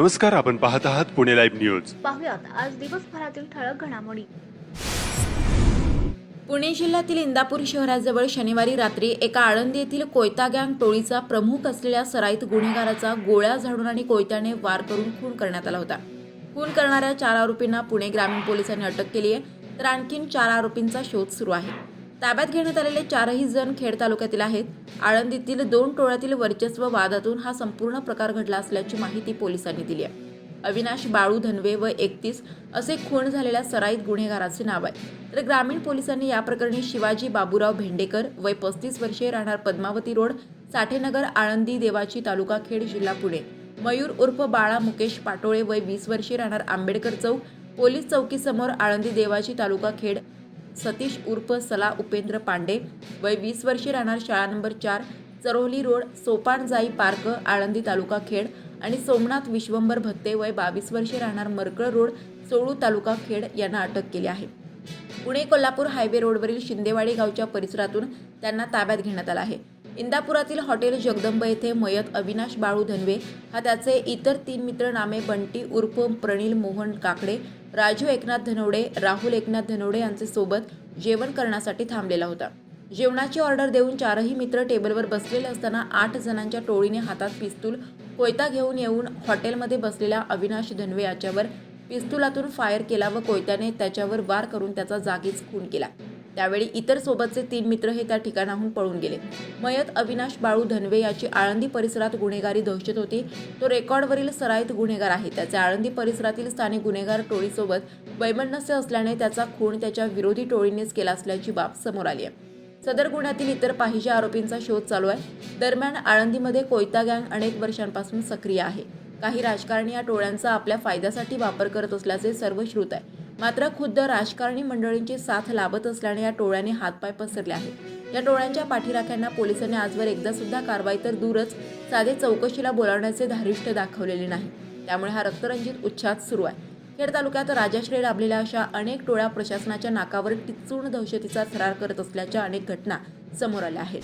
नमस्कार आपण पाहत आहात पुणे लाईव्ह न्यूज. पाहुयात आज दिवसभरातील ठळक घडामोडी. पुणे जिल्ह्यातील इंदापूर शहराजवळ शनिवारी रात्री एका आळंदी येथील कोयता गँग टोळीचा प्रमुख असलेल्या सराईत गुन्हेगाराचा गोळ्या झाडून आणि कोयत्याने वार करून खून करण्यात आला होता. खून करणाऱ्या चार आरोपींना पुणे ग्रामीण पोलिसांनी अटक केली आहे तर आणखीन चार आरोपींचा शोध सुरू आहे. ताब्यात घेण्यात आलेले चारही जण खेड तालुक्यातील आहेत. आळंदीतील दोन टोळ्यातील वर्चस्व वादातून हा संपूर्ण प्रकार घडला असल्याची माहिती पोलिसांनी दिली आहे. अविनाश बाळू धनवे व एकतीस असे खून झालेल्या सराईत गुन्हेगाराचे नाव आहे. तर ग्रामीण पोलिसांनी या प्रकरणी शिवाजी बाबूराव भेंडेकर वय पस्तीस वर्षे राहणार पद्मावती रोड साठेनगर आळंदी देवाची तालुका खेड जिल्हा पुणे. मयूर उर्फ बाळा मुकेश पाटोळे वय वीस वर्षे राहणार आंबेडकर चौक पोलीस चौकीसमोर आळंदी देवाची तालुका खेड सतीश उर्फ सला उपेंद्र पांडे. वय वीस वर्षे राहणार शाळा नंबर चार चरोली रोड सोपाणजाई पार्क आळंदी तालुका खेड आणि सोमनाथ विश्वंभर भत्ते. वय बावीस वर्षे राहणार मरकळ रोड सोळू तालुका खेड यांना अटक केली आहे. पुणे कोल्हापूर हायवे रोडवरील शिंदेवाडी गावच्या परिसरातून त्यांना ताब्यात घेण्यात आला आहे. इंदापुरातील हॉटेल जगदंब येथे मयत अविनाश बाळू धनवे हा त्याचे इतर तीन मित्र नामे बंटी उर्फ प्रणील मोहन काकडे राजू एकनाथ धनवडे राहुल एकनाथ धनवडे यांचे सोबत जेवण करण्यासाठी थांबलेला होता. जेवणाची ऑर्डर देऊन चारही मित्र टेबलवर बसलेले असताना आठ जणांच्या टोळीने हातात पिस्तूल कोयता घेऊन येऊन हॉटेलमध्ये बसलेल्या अविनाश धनवे याच्यावर पिस्तुलातून फायर केला व कोयत्याने त्याच्यावर वार करून त्याचा जागीच खून केला. त्यावेळी इतर सोबतचे तीन मित्र हे त्या ठिकाणाहून पळून गेले. मयत अविनाश बाळू धनवे याची आळंदी परिसरात गुन्हेगारी दहशत होती. तो रेकॉर्डवरील सराईत गुन्हेगार आहे. त्याचे आळंदी परिसरातील स्थानिक गुन्हेगार टोळीसोबत वैमनस्य असल्याने त्याचा खून त्याच्या विरोधी टोळीनेच केला असल्याची बाब समोर आली आहे. सदर गुन्ह्यातील इतर पाहिजे आरोपींचा शोध चालू आहे. दरम्यान आळंदीमध्ये कोयता गँग अनेक वर्षांपासून सक्रिय आहे. काही राजकारणी या टोळ्यांचा आपल्या फायद्यासाठी वापर करत असल्याचे सर्व श्रुत आहे. मात्र खुद्द राजकारणी मंडळींची साथ लाभत असल्याने या टोळ्याने हातपाय पसरले आहेत. या टोळ्यांच्या पाठीराख्यांना पोलिसांनी आजवर एकदा सुद्धा कारवाई तर दूरच साधे चौकशीला बोलावण्याचे धारिष्ट दाखवलेले नाही. त्यामुळे हा रक्तरंजित उच्छाद सुरू आहे. खेड तालुक्यात राजाश्रय लाभलेल्या अशा अनेक टोळ्या प्रशासनाच्या नाकावर टिचून दहशतीचा थरार करत असल्याच्या अनेक घटना समोर आल्या आहेत.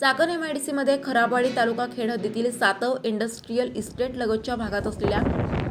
चाकण एमआयडीसीमध्ये खराबवाडी तालुका खेड हद्दीतील सातव इंडस्ट्रीयल इस्टेट लगतच्या भागात असलेल्या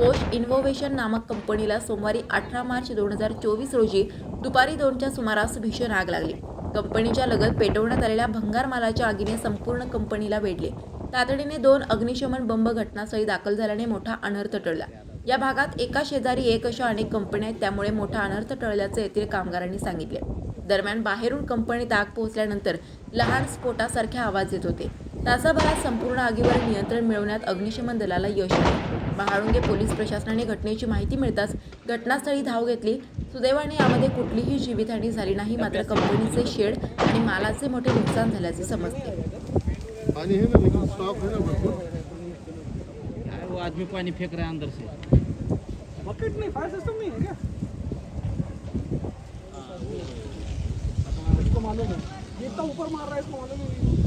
कोश इन्व्होवेशन नामक कंपनीला सोमवारी अठरा मार्च दोन हजार चोवीस रोजी दुपारी दोनच्या सुमारास भीषण आग लागली. कंपनीच्या लगत पेटवण्यात आलेल्या भंगार मालाच्या आगीने संपूर्ण कंपनीला वेढले. तातडीने दोन अग्निशमन बंब घटनास्थळी दाखल झाल्याने मोठा अनर्थ टळला. या भागात एका शेजारी एक अशा अनेक कंपन्या आहेत त्यामुळे मोठा अनर्थ टळल्याचे येथील कामगारांनी सांगितले. दरम्यान बाहेरून कंपनीत आग पोहोचल्यानंतर लहान स्फोटासारखे आवाज येत होते. तासाभरात संपूर्ण आगीवर नियंत्रण मिळवण्यात अग्निशमन दलाला यश आले. महाळुंगे पोलीस प्रशासनाने घटनेची माहिती मिळताच घटनास्थळी धाव घेतली. सुदैवाने यामध्ये कुठलीही जीवितहानी झाली नाही मात्र कंपनीचे शेड आणि मालाचे मोठे नुकसान झाल्याचे समजते. है है आदमी पानी फेंक रहा है अंदर से. बकेट नहीं फायर सिस्टम नहीं है क्या? इसको मालूम है। ऊपर मार रहा है इसको मालूम है।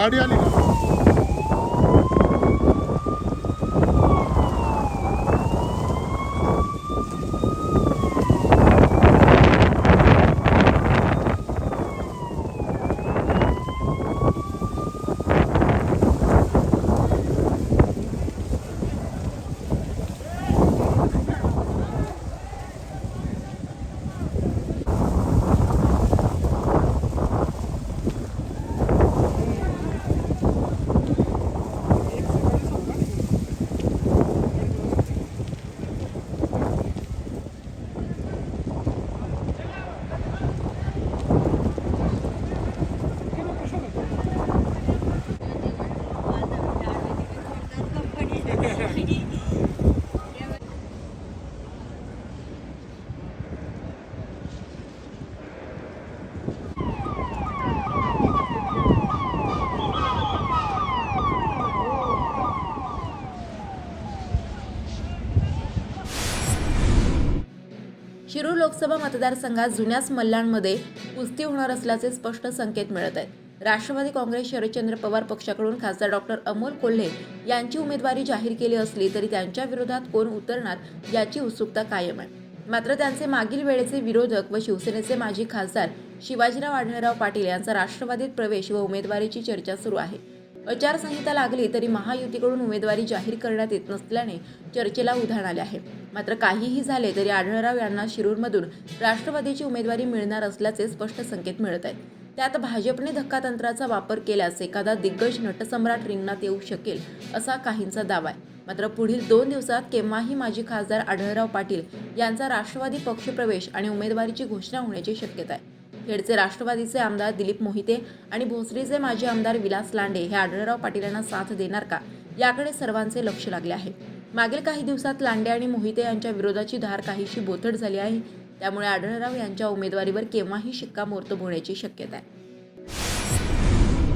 కార్డియాలజీ शिरूर लोकसभा मतदारसंघात जुन्याच मल्लांमध्ये कुस्ती होणार असल्याचे स्पष्ट संकेत मिळत आहेत. राष्ट्रवादी काँग्रेस शरदचंद्र पवार पक्षाकडून खासदार डॉक्टर अमोल कोल्हे यांची उमेदवारी जाहीर केली असली तरी त्यांच्या विरोधात कोण उतरणार याची उत्सुकता कायम आहे. मात्र त्यांचे मागील वेळेचे विरोधक व शिवसेनेचे माजी खासदार शिवाजीराव आढळराव पाटील यांचा राष्ट्रवादीत प्रवेश व उमेदवारीची चर्चा सुरू आहे. आचारसंहिता लागली तरी महायुतीकडून उमेदवारी जाहीर करण्यात येत नसल्याने चर्चेला उधाण आले आहे. मात्र काहीही झाले तरी आढळराव यांना शिरूरमधून राष्ट्रवादीची उमेदवारी मिळणार असल्याचे स्पष्ट संकेत मिळत आहेत. त्यात भाजपने धक्कातंत्राचा वापर केल्यास एखादा दिग्गज नटसम्राट रिंगणात येऊ शकेल असा काहींचा दावा आहे. मात्र पुढील दोन दिवसात केव्हाही माजी खासदार आढळराव पाटील यांचा राष्ट्रवादी पक्षप्रवेश आणि उमेदवारीची घोषणा होण्याची शक्यता आहे. खेडचे राष्ट्रवादीचे आमदार दिलीप मोहिते आणि भोसरीचे माजी आमदार विलास लांडे हे आढळराव पाटील यांना साथ देणार का? याकडे सर्वांचे लक्ष लागले आहे. मागील काही दिवसात लांडे आणि मोहिते यांच्या विरोधाची धार काहीशी बोथट झाली आहे. त्यामुळे आढळराव यांच्या उमेदवारीवर केव्हाही शिक्कामोर्तब होण्याची शक्यता आहे.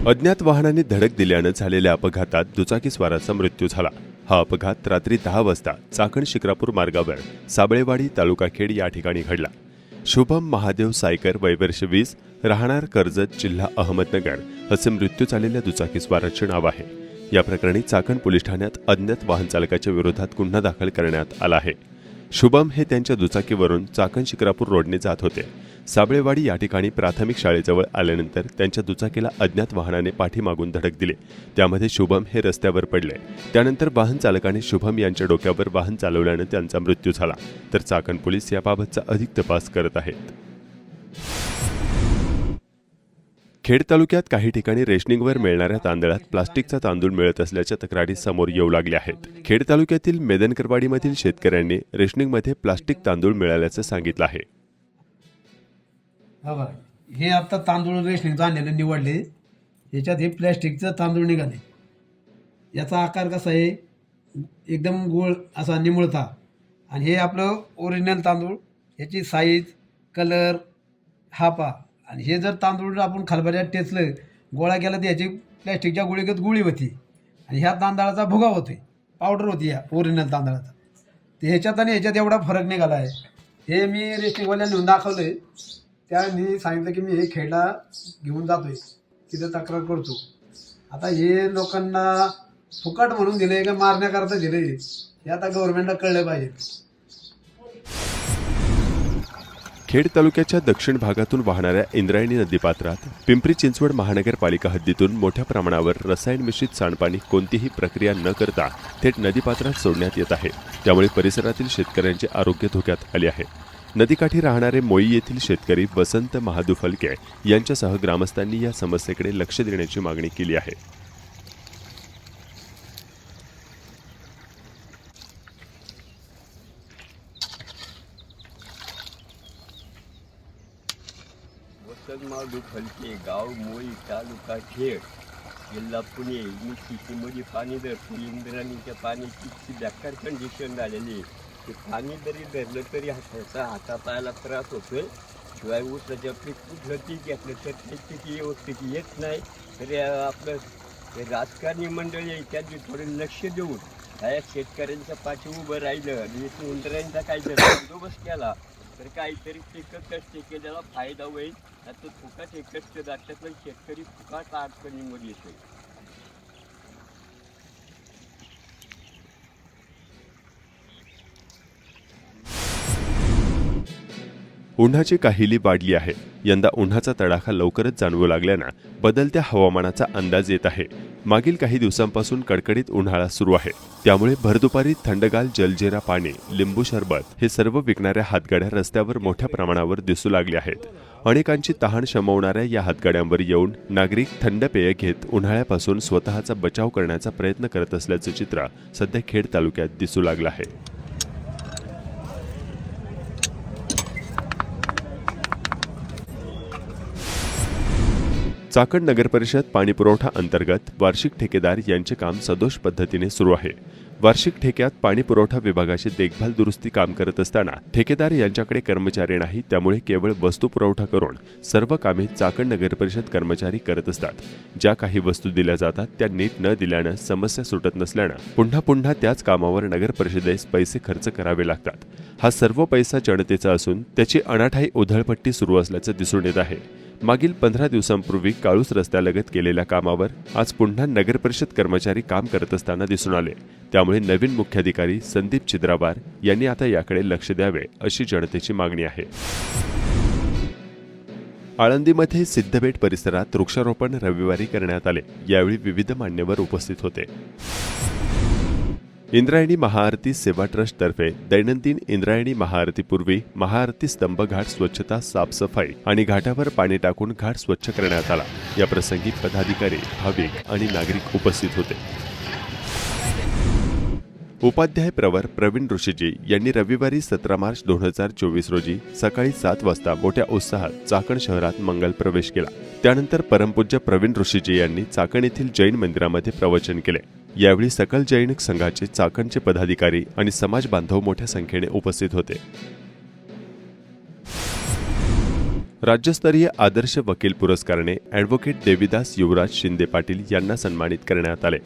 अज्ञात वाहनाने धडक दिल्यानं झालेल्या अपघातात दुचाकीस्वाराचा मृत्यू झाला. हा अपघात रात्री दहा वाजता चाकण शिक्रापूर मार्गावर साबळेवाडी तालुका खेड या ठिकाणी घडला. शुभम महादेव सायकर वयवर्ष वीस राहणार कर्जत जिल्हा अहमदनगर. असे मृत्यू झालेल्या दुचाकीस्वाराचे नाव आहे. या प्रकरणी चाकण पोलीस ठाण्यात अज्ञात वाहन चालकाच्या विरोधात गुन्हा दाखल करण्यात आला आहे. शुभम हे त्यांच्या दुचाकीवरून चाकण शिक्रापूर रोडने जात होते. साबळेवाडी या ठिकाणी प्राथमिक शाळेजवळ आल्यानंतर त्यांच्या दुचाकीला अज्ञात वाहनाने पाठीमागून धडक दिली. त्यामध्ये शुभम हे रस्त्यावर पडले. त्यानंतर वाहन चालकाने शुभम यांच्या डोक्यावर वाहन चालवल्यानं त्यांचा मृत्यू झाला. तर चाकण पोलीस याबाबतचा अधिक तपास करत आहेत. खेड तालुक्यात काही ठिकाणी रेशनिंगवर मिळणाऱ्या तांदळात प्लास्टिकचा तांदूळ मिळत असल्याच्या तक्रारी समोर येऊ लागल्या आहेत. खेड तालुक्यातील मेदनकरवाडीमधील शेतकऱ्यांनी रेशनिंगमध्ये प्लास्टिक तांदूळ मिळाल्याचं सांगितलं आहे. हा बघा. हे आता तांदूळ रेशनिंगचं आणलेलं निवडले. याच्यात हे प्लॅस्टिकचं तांदूळ निघाले. याचा आकार कसा आहे? एकदम गोळ असा निमुळता. आणि हे आपलं ओरिजिनल तांदूळ. ह्याची साईज कलर हापा आणि हे जर तांदूळ आपण खलबऱ्यात टेचलं गोळा केला तर ह्याची प्लॅस्टिकच्या गोळीगत गुळी होती. आणि ह्या तांदळाचा भुगा होतोय. पावडर होती या ओरिजिनल तांदळाचा. तर ह्याच्यात आणि ह्याच्यात एवढा फरक निघाला आहे. हे मी रेशनिंगवाल्या नेऊन दाखवलं आहे त्यांनी सांगितलं की मी हे खेळला घेऊन जातोय. तिथे तक्रार करतो. आता हे लोकांना फुकट म्हणून दिले का मारण्याकरता दिले हे आता गव्हर्नमेंटला कळलं पाहिजे. खेड तालुक्याच्या दक्षिण भागातून वाहणाऱ्या इंद्रायणी नदीपात्रात पिंपरी चिंचवड महानगरपालिका हद्दीतून मोठ्या प्रमाणावर रसायन मिश्रित सांडपाणी कोणतीही प्रक्रिया न करता थेट नदीपात्रात सोडण्यात येत आहे. त्यामुळे परिसरातील शेतकऱ्यांचे आरोग्य धोक्यात आले आहे. नदीकाठी राहणारे मोई येथील शेतकरी वसंत महादू फलके यांच्यासह ग्रामस्थांनी या समस्येकडे लक्ष देण्याची मागणी केली आहे वसंत माधू फलके गाव मोई तालुका खेड जिल्हा पुणे मी शेतीमध्ये पाणी धरतो इंद्राणीच्या पाण्याची बेकार कंडिशन झालेली आहे. ते पाणी जरी धरलं तरी हाताचा हातापायाला त्रास होतोय. शिवाय ऊसाच्या पीक कुठलं पीक घेतलं तर ते पीक व्यवस्थित येत नाही. तरी आपलं हे राजकारणी मंडळी आहे त्यांनी थोडे लक्ष देऊन काय शेतकऱ्यांच्या पाठी उभं राहिलं आणि उंदरांचा काही जर बंदोबस्त केला तर काहीतरी एकच कष्ट केल्याला फायदा होईल. आता फुकट हे कष्ट जातात पण शेतकरी फुकाट अडचणीमध्ये येतोय. उन्हाची काहिली वाढली आहे. यंदा उन्हाचा तडाखा लवकरच जाणवू लागल्यानं बदलत्या हवामानाचा अंदाज येत आहे. मागील काही दिवसांपासून कडकडीत उन्हाळा सुरू आहे. त्यामुळे भरदुपारी थंडगाल जलजिरा पाणी लिंबू सरबत हे सर्व विकणाऱ्या हातगाड्या रस्त्यावर मोठ्या प्रमाणावर दिसू लागल्या आहेत. अनेकांची तहान शमवणाऱ्या या हातगाड्यांवर येऊन नागरिक थंड पेय घेत उन्हाळ्यापासून स्वतःचा बचाव करण्याचा प्रयत्न करत असल्याचं चित्र सध्या खेड तालुक्यात दिसू लागलं आहे. चाकण नगरपरिषद पाणीपुरवठा अंतर्गत वार्षिक ठेकेदार यांचे काम सदोष पद्धतीने सुरू आहे. वार्षिक ठेक्यात पाणी पुरवठा विभागाची देखभाल दुरुस्ती काम करत असताना ठेकेदार यांच्याकडे कर्मचारी नाही त्यामुळे केवळ वस्तू पुरवठा करून सर्व कामे चाकण नगरपरिषद कर्मचारी करत असतात. ज्या काही वस्तू दिल्या जातात त्या नीट न दिल्यानं समस्या सुटत नसल्यानं पुन्हा पुन्हा त्याच कामावर नगरपरिषदेस पैसे खर्च करावे लागतात. हा सर्व पैसा जनतेचा असून त्याची अनाठाई उधळपट्टी सुरू असल्याचं दिसून येत आहे. मागील पंधरा दिवसांपूर्वी काळूस रस्त्यालगत केलेल्या कामावर आज पुन्हा नगर परिषद कर्मचारी काम करत असताना दिसून आले. त्यामुळे नवीन मुख्याधिकारी संदीप चिद्राबार यांनी आता याकडे लक्ष द्यावे अशी जनतेची मागणी आहे. आळंदीमध्ये सिद्धबेट परिसरात वृक्षारोपण रविवारी करण्यात आले. यावेळी विविध मान्यवर उपस्थित होते. इंद्रायणी महाआरती सेवा ट्रस्टतर्फे दैनंदिन इंद्रायणी महाआरतीपूर्वी महाआरती स्तंभ घाट स्वच्छता साफसफाई आणि घाटावर पाणी टाकून घाट स्वच्छ करण्यात आला. या प्रसंगी पदाधिकारी भाविक आणि नागरिक उपस्थित होते. उपाध्याय प्रवर प्रवीण ऋषीजी यांनी रविवारी सतरा मार्च दोन हजार चोवीस रोजी सकाळी सात वाजता मोठ्या उत्साहात चाकण शहरात मंगल प्रवेश केला. त्यानंतर परमपूज्य प्रवीण ऋषीजी यांनी चाकण येथील जैन मंदिरामध्ये प्रवचन केले. यावेळी सकल जैनिक संघाचे चाकणचे पदाधिकारी आणि समाज बांधव मोठ्या संख्येने उपस्थित होते. राज्यस्तरीय आदर्श वकील पुरस्काराने ॲडव्होकेट देवीदास युवराज शिंदे पाटील यांना सन्मानित करण्यात आले.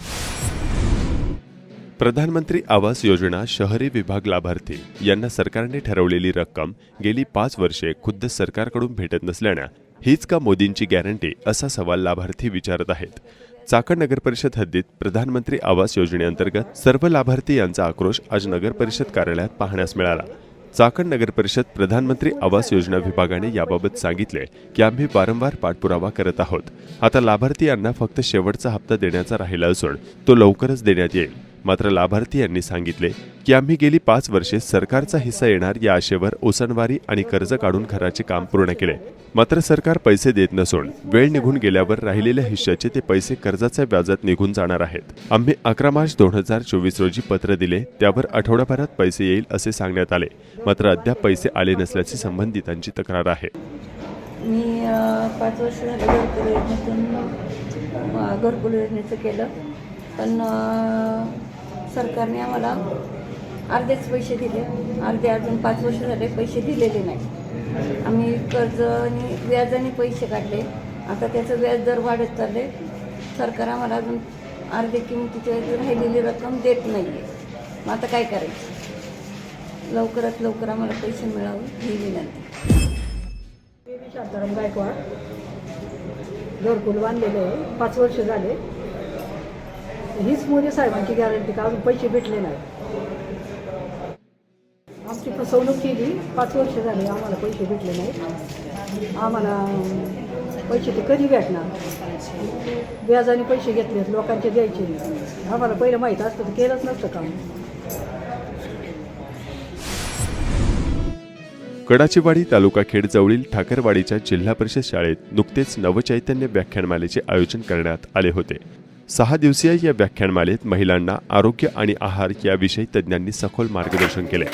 प्रधानमंत्री आवास योजना शहरी विभाग लाभार्थी यांना सरकारने ठरवलेली रक्कम गेली पाच वर्षे खुद्द सरकारकडून भेटत नसल्यानं हीच का मोदींची गॅरंटी असा सवाल लाभार्थी विचारत आहेत. चाकण नगर परिषद हद्दीत प्रधानमंत्री आवास योजनेअंतर्गत सर्व लाभार्थी यांचा आक्रोश आज नगर परिषद कार्यालयात पाहण्यास मिळाला. चाकण नगर परिषद प्रधानमंत्री आवास योजना विभागाने याबाबत सांगितले की आम्ही वारंवार पाठपुरावा करत आहोत. आता लाभार्थी यांना फक्त शेवटचा हप्ता देण्याचा राहिला असून तो लवकरच देण्यात येईल. मात्र लाभार्थी यांनी सांगितले की आम्ही गेली पाच वर्षे सरकारचा हिस्सा येणार या आशेवर ओसणवारी आणि कर्ज काढून घराचे काम पूर्ण केले. मात्र सरकार पैसे देत नसून वेळ निघून गेल्यावर राहिलेल्या हिश्श्याचे ते पैसे कर्जाच्या व्याजात निघून जाणार आहेत. आम्ही अकरा मार्च दोन हजार चोवीस रोजी पत्र दिले त्यावर आठवड्याभरात पैसे येईल असे सांगण्यात आले. मात्र अद्याप पैसे आले नसल्याची संबंधितांची तक्रार आहे. मी पाच वर्ष झाले घरकुल योजनेतून घरकुल योजनेचं केलं. पण सरकारने आम्हाला अर्धेच पैसे दिले. अर्धे अजून पाच वर्ष झाले पैसे दिलेले नाही. आम्ही कर्ज आणि व्याजाने पैसे काढले. आता त्याचं व्याज दर वाढत चालले सरकार आम्हाला अजून अर्धे किमतीची राहिलेली रक्कम देत नाही आहे मग आता काय करायचं? लवकरात लवकर आम्हाला पैसे मिळावे ही विनंती. शांताराम गायकवाड. घरकुल बांधलेलं आहे. पाच वर्ष झाले. हीच मोदी साहेबांची गॅरंटी का अजून पैसे भेटले नाही आमची फसवणूक केली. पाच वर्ष झाली आम्हाला पैसे भेटले नाहीत. आम्हाला पैसे ते कधी भेटणार? व्याजाने पैसे घेतलेत लोकांचे द्यायचे आम्हाला पहिलं माहीत असतं तर केलंच नसतं काम. कडाचीवाडी तालुका खेडजवळील ठाकरवाडीच्या जिल्हा परिषद शाळेत नुकतेच नवचैतन्य व्याख्यानमालेचे आयोजन करण्यात आले होते. सहा दिवसीय या व्याख्यानमालेत महिलांना आरोग्य आणि आहार याविषयी तज्ज्ञांनी सखोल मार्गदर्शन केले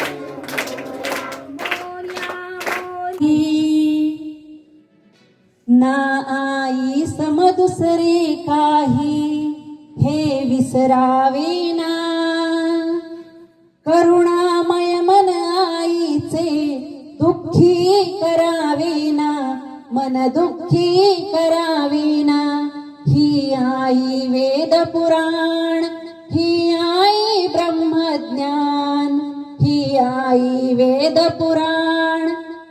ना आई सम दुसरे काही हे विसरावे ना करुणामय मन आईचे दुःखी करावे ना मन दुःखी करावे ना ही आई वेद पुराण ही आई ब्रह्मज्ञान ही आई वेद पुराण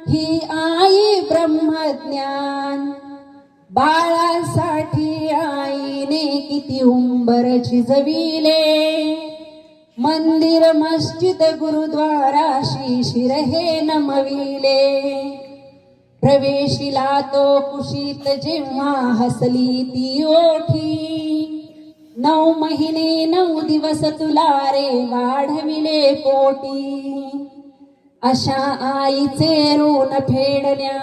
ही आई ब्रह्मज्ञान. बाळासाठी आईने किती उंबर झिजविले मंदिर मस्जिद गुरुद्वारा श्री शिर हे नमविले. प्रवेशिला तो कुशीत जेव्हा हसली ती ओठी. नऊ महिने नऊ दिवस तुला रे वाढविले पोटी. अशा आईचे ऋण फेडण्या.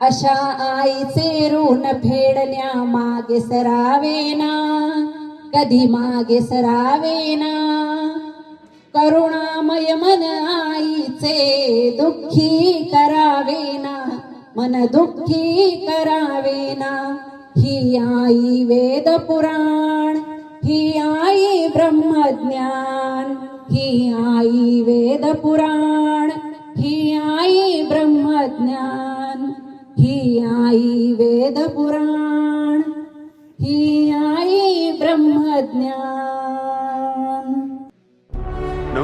अशा आईचे ऋण फेडण्या मागे सरावे ना कधी मागे सरावे ना करुणामय मन आईचे दुःखी करावेना मन दुःखी करावेना. ही आई वेद पुराण ही आई ब्रह्मज्ञान ही आई वेद पुराण ही आई ब्रह्मज्ञान ही आई वेद